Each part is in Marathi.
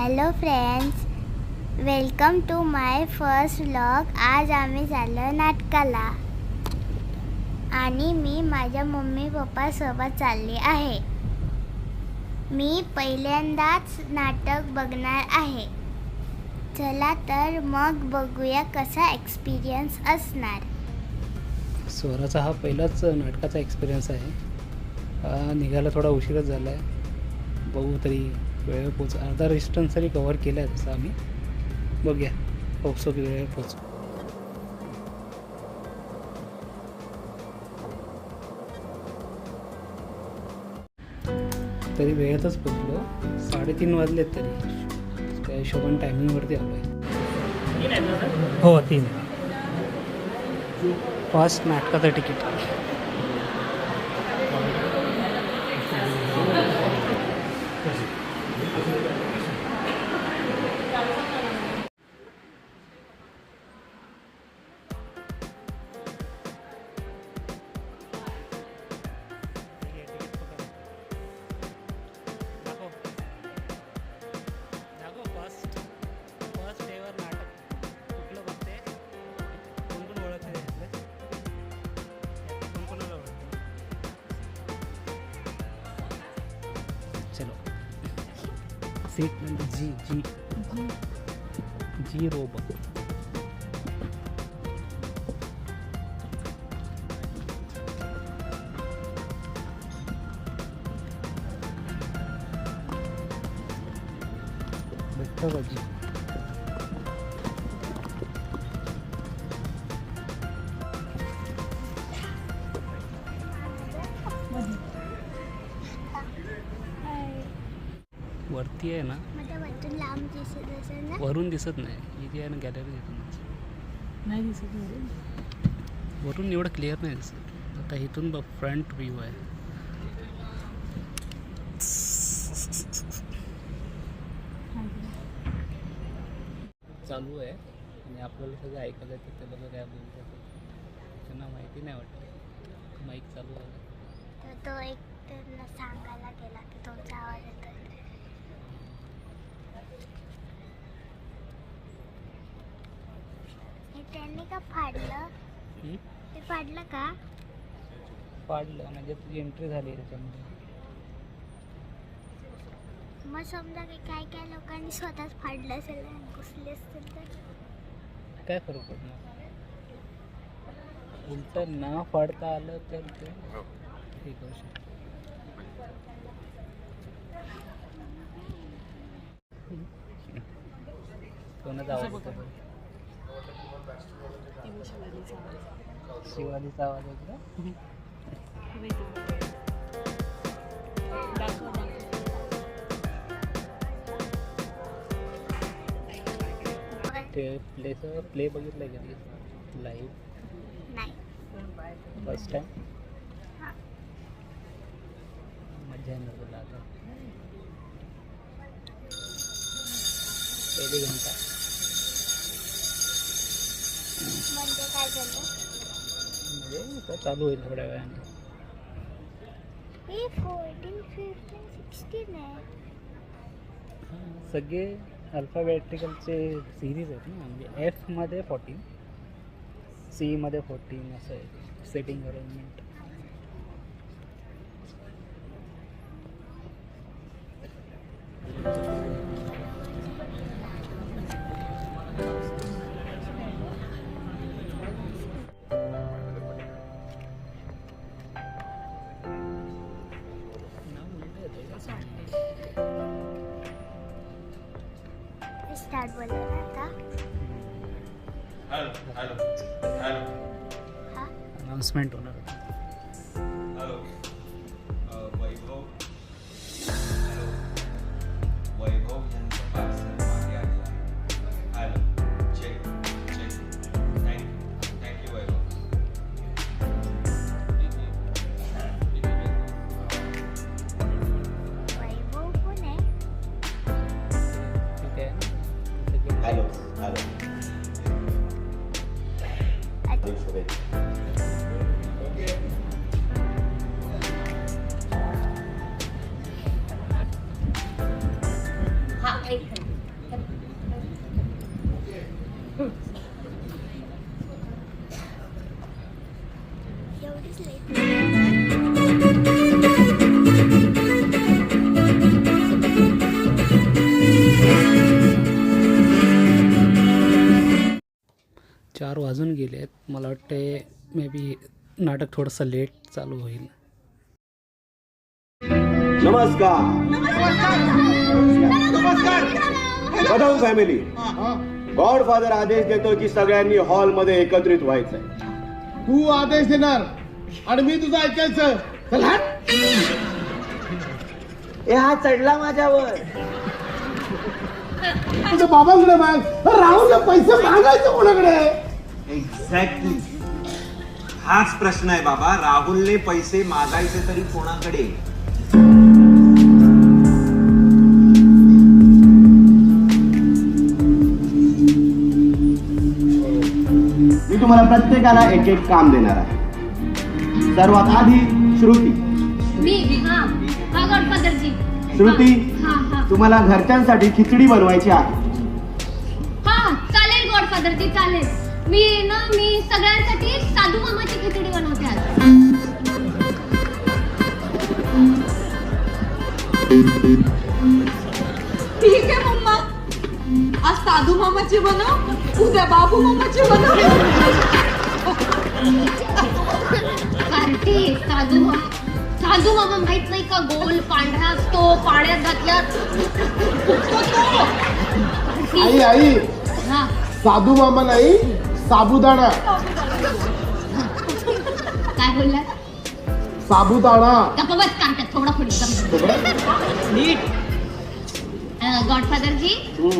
Hello friends welcome to my first vlog आज आम्ही चाललो नाटकाला. आणि मी माझ्या मम्मी पप्पासोबत चालली आहे. मी पहिल्यांदाच नाटक बघणार आहे. चला तर मग बघूया कसा एक्सपिरियन्स असणार. स्वराचा हा पहिलाच नाटकाचा एक्सपिरियन्स आहे. निघायला थोडा उशीरच झाला आहे बघू तरी. वेळ पोच अर्धा डिस्टन्स तरी कवर केला आहे तसं आम्ही. बघूया. होपसो की वेळेवर पोचू तरी वेळेतच पोचलो साडेतीन वाजलेत तरी. त्या हिशोबाने टायमिंगवरती आलो आहे हो तीन. फर्स्ट नाटकाचं ticket seat number G G G रोब भेटतो वरती आहे ना वरून दिसत नाही. इथे आहे ना गॅलरी दिसत नाही दिसत नाही वरून एवढं क्लिअर नाही दिसत. आता इथून बघ फ्रंट व्ह्यू आहे. चालू आहे. आणि आपल्याला सगळं ऐकायला येतं ते लोक काय बोलतात त्यांना माहिती नाही वाटत. माईक चालू आहे. तर तो एक त्यांना सांगायला गेला की तुमचा आवाज येतोय हे त्यांनी का फाडलं? हम्म? ते फाडलं का? पाडलं म्हणजे तुझी एंट्री झाली त्याच्यामध्ये. मग समजा की काय काय लोकांनी स्वतःच फाडलं असेल आणि घुसले असतील तर? काय फरक पडणार? उलट ना फाडता आलं तर ते हे. करू शकतो. कोणाचा आवाज बघ. शिवाजीचा आवाज येतो दाखव दाखव ते प्लेचं प्ले बघितलं का लाईव्ह नाही. फर्स्ट टाइम हा. मजा येणार तुला आता. पहिली घंटा. म्हणजे काय झालं? म्हणजे चालू होईल थोड्या वेळाने. सगळे अल्फाबेटिकलचे सिरीज आहेत ना. म्हणजे एफमध्ये फोर्टीन सीमध्ये फोर्टीन असं आहे. सेटिंग अरेंजमेंट स्टार्ट बोलला ना आता हॅलो हॅलो हॅलो चार वाजून गेले आहेत. मला वाटते मे बी नाटक थोडंसं लेट चालू होईल. नमस्कार. कदम फॅमिली गॉड फादर आदेश देतो की सगळ्यांनी हॉलमध्ये एकत्रित व्हायचंय. तू आदेश देणार आणि मी तुझं ऐकायचं. चल हट. हा चढला माझ्यावर. तुझ्या बाबांकडे माग राहुलला पैसे मागायचे कोणाकडे? एक्झॅक्टली हाच प्रश्न आहे बाबा. राहुलने पैसे मागायचे तरी कोणाकडे? प्रत्येकाला एक एक काम देणार आहे. सर्वात आधी श्रुती. मी? श्रुती हा हा. तुम्हाला घरच्यांसाठी खिचडी बनवायची आहे. हा चालेल गॉडफादरजी चालेल. मी ना मी सगळ्यांसाठी साधू मामाची खिचडी बनवते आज. ठीक आहे मम्मा. आज साधू मामाची बनव उद्या बाबू मामाची बनव. पार्टी साधू मामा साधू मामा माहीत नाही का? गोल पांढरा असतो पाण्यात घातल्यात. आई आई. हा. साधू मामा नाही साबुदाणा. काय बोलला साबुदाणा. गप्पा बस कांतात थोडा पुढे गॉडफादरजी हा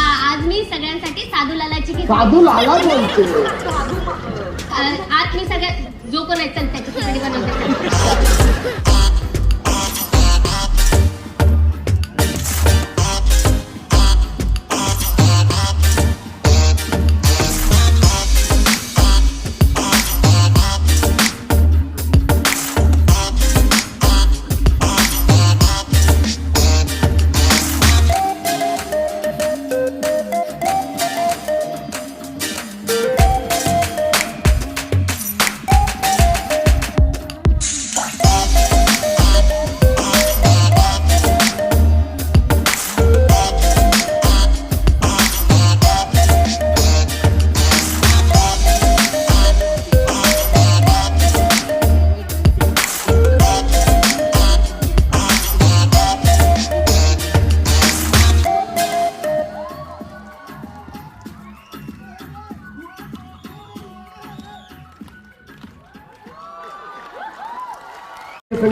आज मी सगळ्यांसाठी साधू लालाची खिचडी साधू लाला बोलते आज मी सगळ्या जो कोण आहे चल त्याची खिचडी बनवते.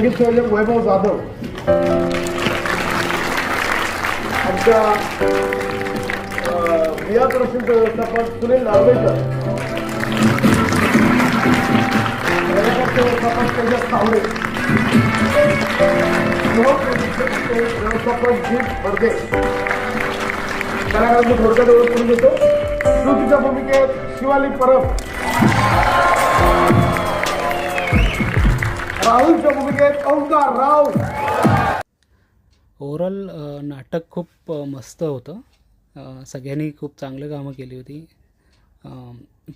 संगीत संयोजक वैभव जाधव आमच्या अं, प्रसिद्ध व्यवस्थापक सुनील नार्वेकर कार्यकर्ते व्यवस्थापक तेजस तावडे व्यवस्थापक जीत बर्दे कलाकारांची थोडक्यात ओळख करून देतो श्रुतीच्या भूमिकेत शिवाली परब राहुलच्या भूमिकेत ओंकार राव ओव्हरऑल नाटक खूप मस्त होतं. सगळ्यांनी खूप चांगलं कामं केली होती.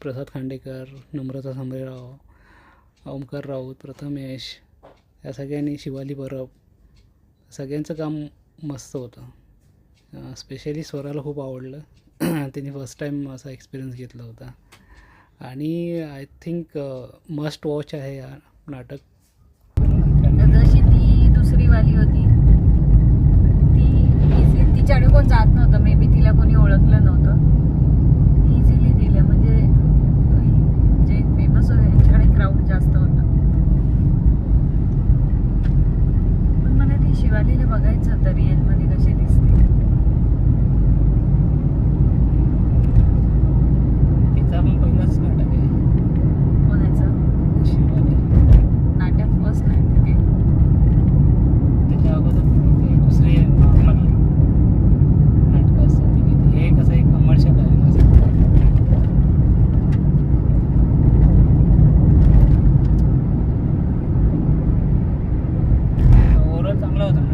प्रसाद खांडेकर नम्रता सांबरेराव ओमकार राऊत प्रथमेश या सगळ्यांनी शिवाली परब सगळ्यांचं काम मस्त होतं. स्पेशली स्वराला खूप आवडलं. तिने फर्स्ट टाईम असा एक्सपिरियन्स घेतला होता. आणि आय थिंक मस्ट वॉच आहे या नाटक. वाली होती ती तिच्याकडे कोण जात नव्हतं मे बी तिला कोणी ओळखलं नव्हतं upload.